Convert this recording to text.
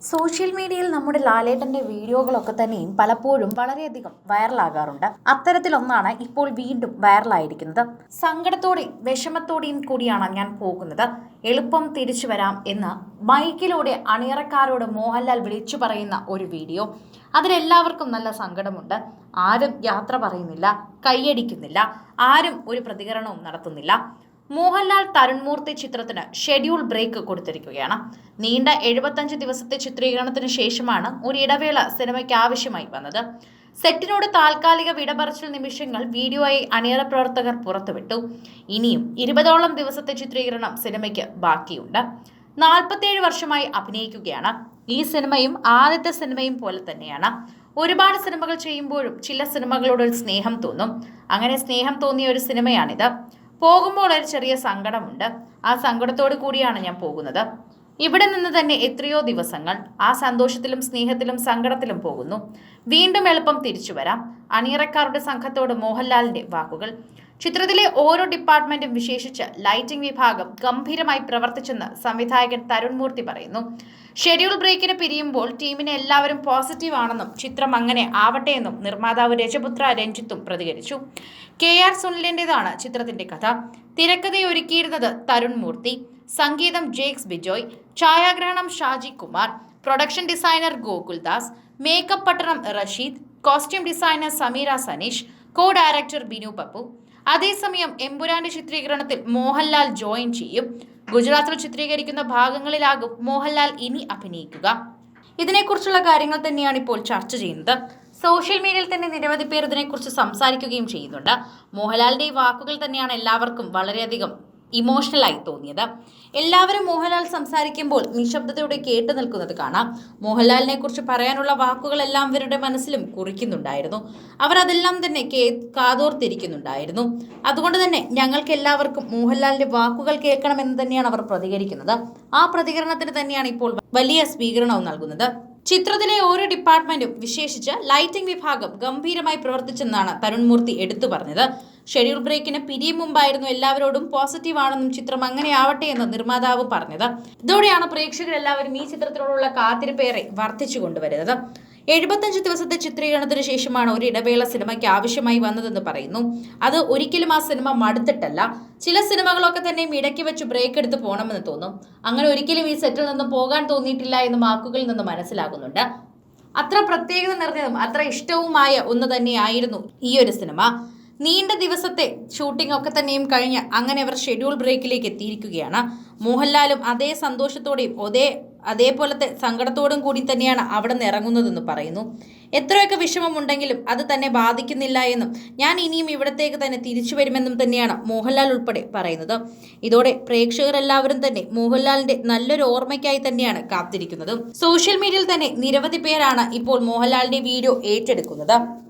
Social മീഡിയയിൽ നമ്മുടെ ലാലേട്ടന്റെ വീഡിയോകളൊക്കെ തന്നെയും പലപ്പോഴും വളരെയധികം വൈറലാകാറുണ്ട്. അത്തരത്തിലൊന്നാണ് ഇപ്പോൾ വീണ്ടും വൈറലായിരിക്കുന്നത്. സങ്കടത്തോടെയും വിഷമത്തോടെയും കൂടിയാണ് ഞാൻ പോകുന്നത്. എളുപ്പം തിരിച്ചു വരാം എന്ന് മൈക്കിലൂടെ അണിയറക്കാരോട് മോഹൻലാൽ വിളിച്ചു പറയുന്ന ഒരു വീഡിയോ. അതിലെല്ലാവർക്കും നല്ല സങ്കടമുണ്ട്. ആരും യാത്ര പറയുന്നില്ല കൈയടിക്കുന്നില്ല. ആരും ഒരു പ്രതികരണവും നടത്തുന്നില്ല. മോഹൻലാൽ തരുൺമൂർത്തി ചിത്രത്തിന് ഷെഡ്യൂൾ ബ്രേക്ക് കൊടുത്തിരിക്കുകയാണ്. നീണ്ട എഴുപത്തഞ്ച് ദിവസത്തെ ചിത്രീകരണത്തിന് ശേഷമാണ് ഒരു ഇടവേള സിനിമയ്ക്ക് ആവശ്യമായി വന്നത്. സെറ്റിനോട് താൽക്കാലിക വിടപറച്ചിൽ നിമിഷങ്ങൾ വീഡിയോയായി അണിയറ പ്രവർത്തകർ പുറത്തുവിട്ടു. ഇനിയും ഇരുപതോളം ദിവസത്തെ ചിത്രീകരണം സിനിമയ്ക്ക് ബാക്കിയുണ്ട്. നാൽപ്പത്തേഴ് വർഷമായി അഭിനയിക്കുകയാണ്. ഈ സിനിമയും ആദ്യത്തെ സിനിമയും പോലെ തന്നെയാണ്. ഒരുപാട് സിനിമകൾ ചെയ്യുമ്പോഴും ചില സിനിമകളോട് സ്നേഹം തോന്നും. അങ്ങനെ സ്നേഹം തോന്നിയ ഒരു സിനിമയാണിത്. പോകുമ്പോൾ ഒരു ചെറിയ സങ്കടമുണ്ട്. ആ സങ്കടത്തോട് കൂടിയാണ് ഞാൻ പോകുന്നത്. ഇവിടെ നിന്ന് തന്നെ എത്രയോ ദിവസങ്ങൾ ആ സന്തോഷത്തിലും സ്നേഹത്തിലും സങ്കടത്തിലും പോകുന്നു. വീണ്ടും എളുപ്പം തിരിച്ചു വരാം. അണിയറക്കാരുടെ സംഘത്തോട് മോഹൻലാലിന്റെ വാക്കുകൾ ചിത്രത്തിലെ ഓരോ ഡിപ്പാർട്ട്മെന്റും വിശേഷിച്ച് ലൈറ്റിംഗ് വിഭാഗം ഗംഭീരമായി പ്രവർത്തിച്ചെന്ന് സംവിധായകൻ തരുൺ മൂർത്തി പറയുന്നു. ഷെഡ്യൂൾ ബ്രേക്കിന് പിരിയുമ്പോൾ ടീമിനെ എല്ലാവരും പോസിറ്റീവ് ആണെന്നും ചിത്രം അങ്ങനെ ആവട്ടെ എന്നും നിർമ്മാതാവ് രജപുത്ര രഞ്ജിത്തും പ്രതികരിച്ചു. കെ ആർ സുനിലിന്റെതാണ് ചിത്രത്തിന്റെ കഥ. തിരക്കഥയൊരുക്കിയിരുന്നത് തരുൺ മൂർത്തി. സംഗീതം ജേക്സ് ബിജോയ്. ഛായാഗ്രഹണം Shaji Kumar. Production designer Gokuldas. Makeup Pattanam Rasheed. Costume designer Sameera Saneesh. Co director Binu Pappu അതേസമയം എമ്പുരാന്റെ ചിത്രീകരണത്തിൽ മോഹൻലാൽ ജോയിൻ ചെയ്യും. ഗുജറാത്തിൽ ചിത്രീകരിക്കുന്ന ഭാഗങ്ങളിലാകും മോഹൻലാൽ ഇനി അഭിനയിക്കുക. ഇതിനെക്കുറിച്ചുള്ള കാര്യങ്ങൾ തന്നെയാണ് ഇപ്പോൾ ചർച്ച ചെയ്യുന്നത്. സോഷ്യൽ മീഡിയയിൽ തന്നെ നിരവധി പേർ ഇതിനെക്കുറിച്ച് സംസാരിക്കുകയും ചെയ്യുന്നുണ്ട്. മോഹൻലാലിന്റെ ഈ വാക്കുകൾ തന്നെയാണ് എല്ലാവർക്കും വളരെയധികം ഇമോഷണലായി തോന്നിയത്. എല്ലാവരും മോഹൻലാൽ സംസാരിക്കുമ്പോൾ നിശബ്ദതയോടെ കേട്ടു നിൽക്കുന്നത് കാണാം. മോഹൻലാലിനെ കുറിച്ച് പറയാനുള്ള വാക്കുകളെല്ലാം ഇവരുടെ മനസ്സിലും കുറിക്കുന്നുണ്ടായിരുന്നു. അവർ അതെല്ലാം തന്നെ കാതോർത്തിരിക്കുന്നുണ്ടായിരുന്നു. അതുകൊണ്ട് തന്നെ ഞങ്ങൾക്ക് എല്ലാവർക്കും മോഹൻലാലിന്റെ വാക്കുകൾ കേൾക്കണമെന്ന് തന്നെയാണ് അവർ പ്രതികരിക്കുന്നത്. ആ പ്രതികരണത്തിന് തന്നെയാണ് ഇപ്പോൾ വലിയ സ്വീകരണവും നൽകുന്നത്. ചിത്രത്തിലെ ഓരോ ഡിപ്പാർട്ട്മെന്റും വിശേഷിച്ച് ലൈറ്റിംഗ് വിഭാഗം ഗംഭീരമായി പ്രവർത്തിച്ചെന്നാണ് തരുൺമൂർത്തി എടുത്തു പറഞ്ഞത്. ഷെഡ്യൂൾ ബ്രേക്കിന് പിരിയും മുമ്പായിരുന്നു എല്ലാവരോടും പോസിറ്റീവ് ആണെന്നും ചിത്രം അങ്ങനെ ആവട്ടെ എന്ന് നിർമ്മാതാവ് പറഞ്ഞത്. ഇതോടെയാണ് പ്രേക്ഷകരെല്ലാവരും ഈ ചിത്രത്തിനോടുള്ള കാത്തിരിപ്പേറെ വർദ്ധിച്ചു കൊണ്ടുവരുന്നത്. എഴുപത്തഞ്ച് ദിവസത്തെ ചിത്രീകരണത്തിന് ശേഷമാണ് ഒരു ഇടവേള സിനിമയ്ക്ക് ആവശ്യമായി വന്നതെന്ന് പറയുന്നു. അത് ഒരിക്കലും ആ സിനിമ മടുത്തിട്ടല്ല. ചില സിനിമകളൊക്കെ തന്നെ ഇടയ്ക്ക് വെച്ച് ബ്രേക്ക് എടുത്ത് പോകണമെന്ന് തോന്നും. അങ്ങനെ ഒരിക്കലും ഈ സെറ്റിൽ നിന്നും പോകാൻ തോന്നിയിട്ടില്ല എന്ന് വാക്കുകളിൽ നിന്ന് മനസ്സിലാകുന്നുണ്ട്. അത്ര പ്രത്യേകത നിറഞ്ഞതും അത്ര ഇഷ്ടവുമായ ഒന്ന് തന്നെയായിരുന്നു ഈ ഒരു സിനിമ. നീണ്ട ദിവസത്തെ ഷൂട്ടിംഗ് ഒക്കെ തന്നെയും കഴിഞ്ഞ് അങ്ങനെ അവർ ഷെഡ്യൂൾ ബ്രേക്കിലേക്ക് എത്തിയിരിക്കുകയാണ്. മോഹൻലാലും അതേ സന്തോഷത്തോടെയും അതേ അതേപോലത്തെ സങ്കടത്തോടും കൂടി തന്നെയാണ് അവിടെ നിന്ന് ഇറങ്ങുന്നതെന്ന് പറയുന്നു. എത്രയൊക്കെ വിഷമമുണ്ടെങ്കിലും അത് തന്നെ ബാധിക്കുന്നില്ല എന്നും ഞാൻ ഇനിയും ഇവിടത്തേക്ക് തന്നെ തിരിച്ചു വരുമെന്നും തന്നെയാണ് മോഹൻലാൽ ഉൾപ്പെടെ പറയുന്നത്. ഇതോടെ പ്രേക്ഷകരെല്ലാവരും തന്നെ മോഹൻലാലിന്റെ നല്ലൊരു ഓർമ്മയ്ക്കായി തന്നെയാണ് കാത്തിരിക്കുന്നത്. സോഷ്യൽ മീഡിയയിൽ തന്നെ നിരവധി പേരാണ് ഇപ്പോൾ മോഹൻലാലിന്റെ വീഡിയോ ഏറ്റെടുക്കുന്നത്.